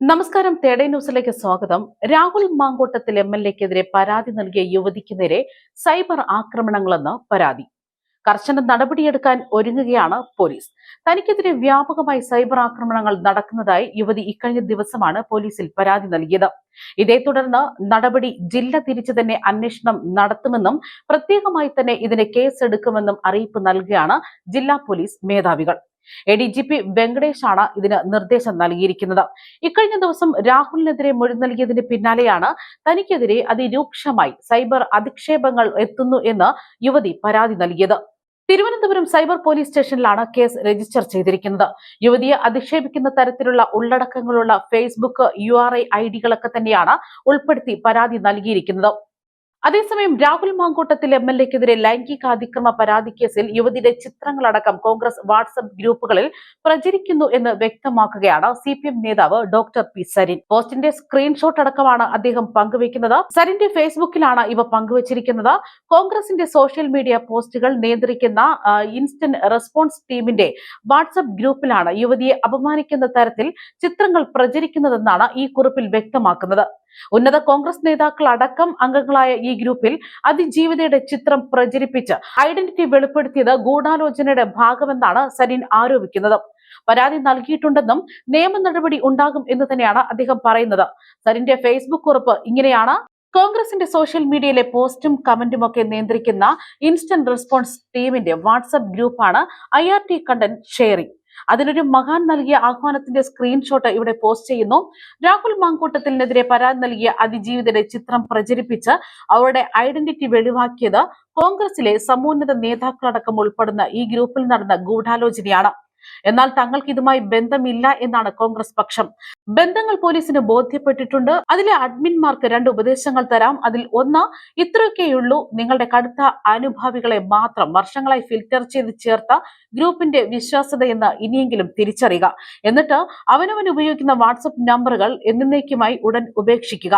നമസ്കാരം തേടേ ന്യൂസിലേക്ക് സ്വാഗതം. രാഹുൽ മാങ്കോട്ടത്തിൽ എം എൽ എക്കെതിരെ പരാതി നൽകിയ യുവതിക്ക് നേരെ സൈബർ ആക്രമണങ്ങളെന്ന് പരാതി. കർശന നടപടിയെടുക്കാൻ ഒരുങ്ങുകയാണ് പോലീസ്. തനിക്കെതിരെ വ്യാപകമായി സൈബർ ആക്രമണങ്ങൾ നടക്കുന്നതായി യുവതി ഇക്കഴിഞ്ഞ ദിവസമാണ് പോലീസിൽ പരാതി നൽകിയത്. ഇതേ തുടർന്ന് നടപടി ജില്ല തിരിച്ചു തന്നെ അന്വേഷണം നടത്തുമെന്നും പ്രത്യേകമായി തന്നെ ഇതിന് കേസെടുക്കുമെന്നും അറിയിപ്പ് നൽകുകയാണ് ജില്ലാ പോലീസ് മേധാവികൾ. എ ഡി ജി പി വെങ്കടേഷാണ് ഇതിന് നിർദ്ദേശം നൽകിയിരിക്കുന്നത്. ഇക്കഴിഞ്ഞ ദിവസം രാഹുലിനെതിരെ മൊഴി നൽകിയതിന് പിന്നാലെയാണ് തനിക്കെതിരെ അതിരൂക്ഷമായി സൈബർ അധിക്ഷേപങ്ങൾ എത്തുന്നു എന്ന് യുവതി പരാതി നൽകിയത്. തിരുവനന്തപുരം സൈബർ പോലീസ് സ്റ്റേഷനിലാണ് കേസ് രജിസ്റ്റർ ചെയ്തിരിക്കുന്നത്. യുവതിയെ അധിക്ഷേപിക്കുന്ന തരത്തിലുള്ള ഉള്ളടക്കങ്ങളുള്ള Facebook U R I I ഡികളൊക്കെ തന്നെയാണ് ഉൾപ്പെടുത്തി പരാതി നൽകിയിരിക്കുന്നത്. അതേസമയം രാഹുൽ മാങ്കൂട്ടത്തിൽ എം എൽ എക്കെതിരെ ലൈംഗികാതിക്രമ പരാതി കേസിൽ യുവതിയുടെ ചിത്രങ്ങളടക്കം കോൺഗ്രസ് വാട്സപ്പ് ഗ്രൂപ്പുകളിൽ പ്രചരിക്കുന്നു എന്ന് വ്യക്തമാക്കുകയാണ് സി പി എം നേതാവ് ഡോക്ടർ പി സരിൻ. പോസ്റ്റിന്റെ സ്ക്രീൻഷോട്ട് അടക്കമാണ് അദ്ദേഹം പങ്കുവയ്ക്കുന്നത്. സരിന്റെ ഫേസ്ബുക്കിലാണ് ഇവ പങ്കുവച്ചിരിക്കുന്നത്. കോൺഗ്രസിന്റെ സോഷ്യൽ മീഡിയ പോസ്റ്റുകൾ നിയന്ത്രിക്കുന്ന ഇൻസ്റ്റന്റ് റെസ്പോൺസ് ടീമിന്റെ വാട്സപ്പ് ഗ്രൂപ്പിലാണ് യുവതിയെ അപമാനിക്കുന്ന തരത്തിൽ ചിത്രങ്ങൾ പ്രചരിക്കുന്നതെന്നാണ് ഈ കുറിപ്പിൽ വ്യക്തമാക്കുന്നത്. ഉന്നത കോൺഗ്രസ് നേതാക്കൾ അടക്കം അംഗങ്ങളായ ഈ ഗ്രൂപ്പിൽ അതിജീവിതയുടെ ചിത്രം പ്രചരിപ്പിച്ച് ഐഡന്റിറ്റി വെളിപ്പെടുത്തിയത് ഗൂഢാലോചനയുടെ ഭാഗമെന്നാണ് സരിൻ ആരോപിക്കുന്നത്. പരാതി നൽകിയിട്ടുണ്ടെന്നും നിയമ നടപടി ഉണ്ടാകും എന്ന് തന്നെയാണ് അദ്ദേഹം പറയുന്നത്. സരിന്റെ ഫേസ്ബുക്ക് കുറിപ്പ് ഇങ്ങനെയാണ്. കോൺഗ്രസിന്റെ സോഷ്യൽ മീഡിയയിലെ പോസ്റ്റും കമന്റും ഒക്കെ നിയന്ത്രിക്കുന്ന ഇൻസ്റ്റന്റ് റെസ്പോൺസ് ടീമിന്റെ വാട്സ്ആപ്പ് ഗ്രൂപ്പാണ് I R T content sharing. അതിനൊരു മഹാൻ നൽകിയ ആഹ്വാനത്തിന്റെ സ്ക്രീൻഷോട്ട് ഇവിടെ പോസ്റ്റ് ചെയ്യുന്നു. രാഹുൽ മാങ്കൂട്ടത്തിനെതിരെ പരാതി നൽകിയ അതിജീവിതയുടെ ചിത്രം പ്രചരിപ്പിച്ച് അവരുടെ ഐഡന്റിറ്റി വെളിവാക്കിയത് കോൺഗ്രസിലെ സമോന്നത നേതാക്കളടക്കം ഉൾപ്പെടുന്ന ഈ ഗ്രൂപ്പിൽ നടന്ന ഗൂഢാലോചനയാണ്. എന്നാൽ തങ്ങൾക്ക് ഇതുമായി ബന്ധമില്ല എന്നാണ് കോൺഗ്രസ് പക്ഷം. ബന്ധങ്ങൾ പോലീസിന് ബോധ്യപ്പെട്ടിട്ടുണ്ട്. അതിലെ അഡ്മിൻമാർക്ക് രണ്ട് ഉപദേശങ്ങൾ തരാം. അതിൽ ഒന്ന് ഇത്രയൊക്കെയുള്ളൂ നിങ്ങളുടെ കടുത്ത അനുഭാവികളെ മാത്രം വർഷങ്ങളായി ഫിൽറ്റർ ചെയ്ത് ചേർത്ത ഗ്രൂപ്പിന്റെ വിശ്വാസതയെന്ന് ഇനിയെങ്കിലും തിരിച്ചറിയുക. എന്നിട്ട് അവനവൻ ഉപയോഗിക്കുന്ന വാട്സപ്പ് നമ്പറുകൾ എന്നേക്കുമായി ഉടൻ ഉപേക്ഷിക്കുക.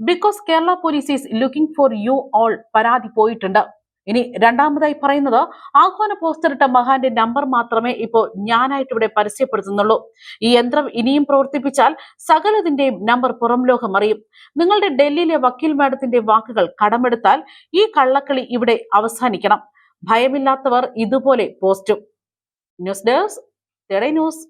Because Kerala police is looking for you all പരാതി പോയിട്ടുണ്ട്. ഇനി രണ്ടാമതായി പറയുന്നത് ആഹ്വാന പോസ്റ്റർ ഇട്ട മഹാന്റെ നമ്പർ മാത്രമേ ഇപ്പോൾ ഞാനായിട്ട് ഇവിടെ പരസ്യപ്പെടുത്തുന്നുള്ളൂ. ഈ യന്ത്രം ഇനിയും പ്രവർത്തിപ്പിച്ചാൽ സകലതിന്റെയും നമ്പർ പുറം ലോകം അറിയും. നിങ്ങളുടെ ഡൽഹിയിലെ വക്കീൽ മാഡത്തിന്റെ വാക്കുകൾ കടമെടുത്താൽ ഈ കള്ളക്കളി ഇവിടെ അവസാനിക്കണം. ഭയമില്ലാത്തവർ ഇതുപോലെ പോസ്റ്റും. News desk news.